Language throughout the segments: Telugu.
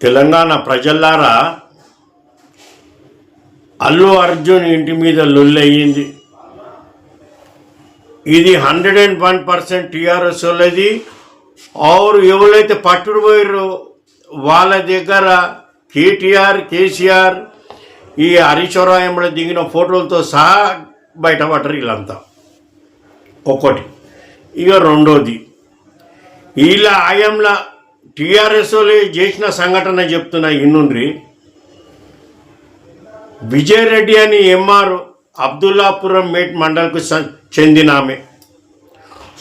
తెలంగాణ ప్రజల్లారా అల్లు అర్జున్ ఇంటి మీద లొల్లయ్యింది. ఇది hundred and one percent TRS వాళ్ళది. ఆరు ఎవరైతే పట్టుడుపోయారో వాళ్ళ దగ్గర కేటీఆర్ కేసీఆర్ ఈ హరీశ్వరాయంలో దిగిన ఫోటోలతో సహా బయటపడ్డారు వీళ్ళంతా. ఒకటి. ఇక రెండోది. వీళ్ళ ఆయంలో టీఆర్ఎస్ చేసిన సంఘటన చెప్తున్నా ఇన్నుండ్రి విజయరెడ్డి అని ఎంఆర్ అబ్దుల్లాపురం మేట్ మండల్కు చెందిన ఆమె.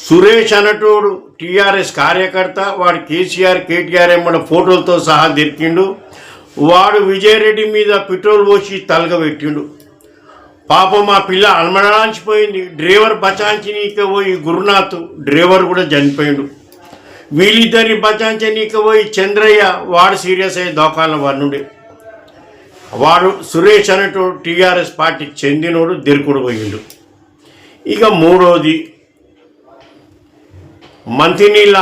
సురేష్ అనటోడు టీఆర్ఎస్ కార్యకర్త వాడు కేసీఆర్ కేటీఆర్ ఎంబడ ఫోటోలతో సహా దొరికిండు. వాడు విజయరెడ్డి మీద పెట్రోల్ పోసి తలగబెట్టిండు. పాపం మా పిల్ల అలమడాల్చిపోయింది. డ్రైవర్ బచాంచినీక పోయి గురునాథ్ డ్రైవర్ కూడా చనిపోయిండు. వీళ్ళిద్దరిని బచాంచనీక పోయి చంద్రయ్య వాడు సీరియస్ అయ్యి దోకాల వాడినుండే వాడు సురేష్ అనేటు టీఆర్ఎస్ పార్టీకి చెందినోడు దిరుకుడు పోయిండు. ఇక మూడోది మంతినీళ్ళ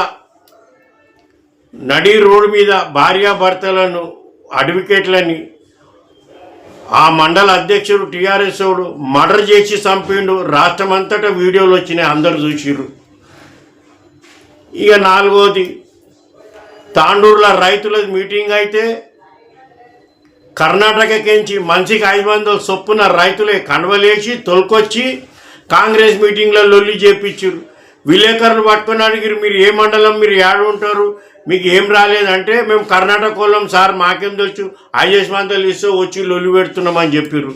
నడి రోడ్డు మీద భార్యాభర్తలను అడ్వకేట్లని ఆ మండల అధ్యక్షుడు టీఆర్ఎస్ వాడు మర్డర్ చేసి చంపిండు. రాష్ట్రమంతటా వీడియోలు వచ్చినాయి అందరు చూసిర్రు. ఇక నాలుగోది తాండూరులో రైతుల మీటింగ్ అయితే కర్ణాటకకించి మనిషికి ఐదు వందల చొప్పున రైతులే కనవలేసి తొలకొచ్చి కాంగ్రెస్ మీటింగ్లో లొల్లి చేపించారు. విలేకరులు పట్టుకుని అడిగిరు మీరు ఏ మండలం మీరు ఏడు ఉంటారు? మీకు ఏం రాలేదంటే మేము కర్ణాటక వాళ్ళం సార్ మాకేం తెలుసు? ఐఎస్ మందలు ఇస్తే వచ్చి లొల్లి పెడుతున్నామని చెప్పారు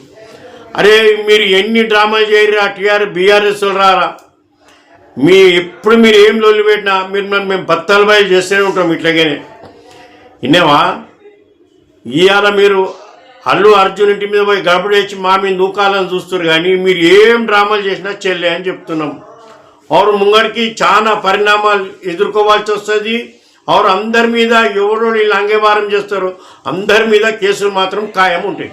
అరే మీరు ఎన్ని డ్రామాలు చేయరు? ఆ టీఆర్ బీఆర్ఎస్ రారా? మీ ఎప్పుడు మీరు ఏం లొల్లి పెట్టినా మీరు నన్ను మేము బత్తాలు బయలు చేస్తూనే ఉంటాం ఇట్లాగనే. ఇన్నేవా ఇవాళ మీరు అల్లు అర్జున్ ఇంటి మీద పోయి గడపడి మా మీద దూకాలని చూస్తారు కానీ మీరు ఏం డ్రామాలు చేసినా చెల్లె అని చెప్తున్నాం. ఆరు ముంగడికి చాలా పరిణామాలు ఎదుర్కోవాల్సి వస్తుంది. ఆరు అందరి మీద ఎవరు వీళ్ళు అంగీవారం చేస్తారో? అందరి మీద కేసులు మాత్రం ఖాయం ఉంటాయి.